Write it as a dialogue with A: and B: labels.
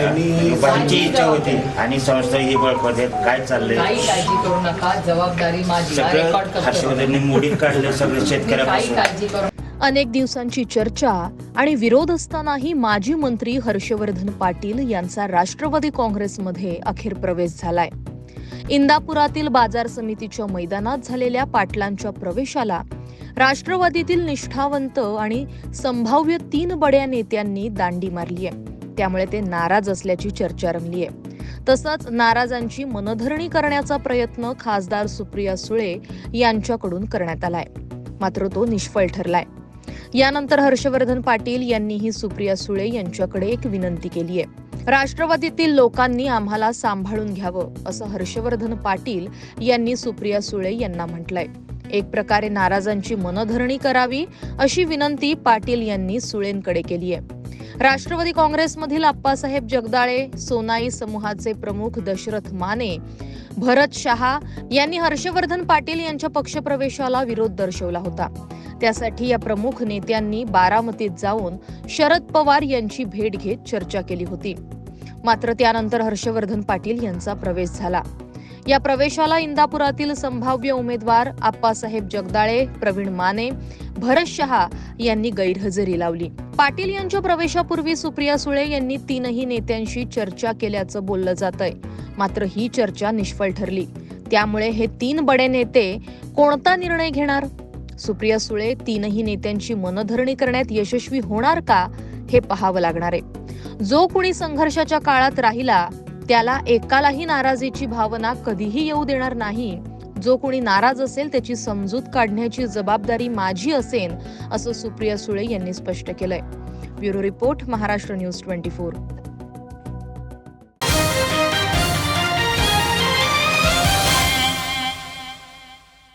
A: त्यांची इच्छा होती आणि संस्था ही बळकवते काय चाललंय?
B: काही काळजी करू नका. जबाबदारी माझी. हा रेकॉर्ड
A: सगळं
B: करतो
A: हर्षवर्धननी मोडीत काढले सगळे
B: तुम्ही काही
A: शेतकऱ्यापासून
B: काळजी करू
C: अनेक दिवसांची चर्चा आणि विरोध असतानाही माजी मंत्री हर्षवर्धन पाटील यांचा राष्ट्रवादी काँग्रेसमध्ये अखेर प्रवेश झालाय. इंदापुरातील बाजार समितीच्या मैदानात झालेल्या पाटलांच्या प्रवेशाला राष्ट्रवादीतील निष्ठावंत आणि संभाव्य तीन बड्या नेत्यांनी दांडी मारली आहे त्यामुळे ते नाराज असल्याची चर्चा रंगली आहे. तसंच नाराजांची मनधरणी करण्याचा प्रयत्न खासदार सुप्रिया सुळे यांच्याकडून करण्यात आलाय. मात्र तो निष्फळ ठरलाय. यानंतर हर्षवर्धन पाटील यांनीही सुप्रिया सुळे यांच्याकडे एक विनंती केली आहे. राष्ट्रवादीतील लोकांनी आम्हाला सांभाळून घ्यावं असं हर्षवर्धन पाटील यांनी सुप्रिया सुळे यांना म्हटलंय. एक प्रकारे नाराजांची मनधरणी करावी अशी विनंती पाटील यांनी सुळेंकडे केली आहे. राष्ट्रवादी काँग्रेसमधील आप्पासाहेब जगदाळे सोनाई समूहाचे प्रमुख दशरथ माने भरत शहा यांनी हर्षवर्धन पाटील यांच्या पक्षप्रवेशाला विरोध दर्शवला होता. त्यासाठी या प्रमुख नेत्यांनी बारामतीत जाऊन शरद पवार यांची भेट घेत चर्चा केली होती. मात्र त्यानंतर हर्षवर्धन पाटील यांचा प्रवेश झाला. या प्रवेशाला इंदापुरातील संभाव्य उमेदवार आप्पासाहेब जगदाळे प्रवीण माने भरत शहा यांनी गैरहजेरी लावली. पाटील यांच्या प्रवेशापूर्वी सुप्रिया सुळे यांनी तीनही नेत्यांशी चर्चा केल्याचं बोललं जात आहे मात्र ही चर्चा निष्फळ ठरली. त्यामुळे हे तीन बडे नेते कोणता निर्णय घेणार? सुप्रिया सुळे तीनही नेत्यांची मनधरणी करण्यात यशस्वी होणार का हे पाहावं लागणार आहे. जो कुणी संघर्षाच्या काळात राहिला त्याला एकालाही नाराजीची भावना कधीही येऊ देणार नाही. जो कोणी नाराज असेल त्याची समजूत काढण्याची जबाबदारी माझी असेल असं सुप्रिया सुळे यांनी स्पष्ट केलंय. Bureau report Maharashtra news twenty four.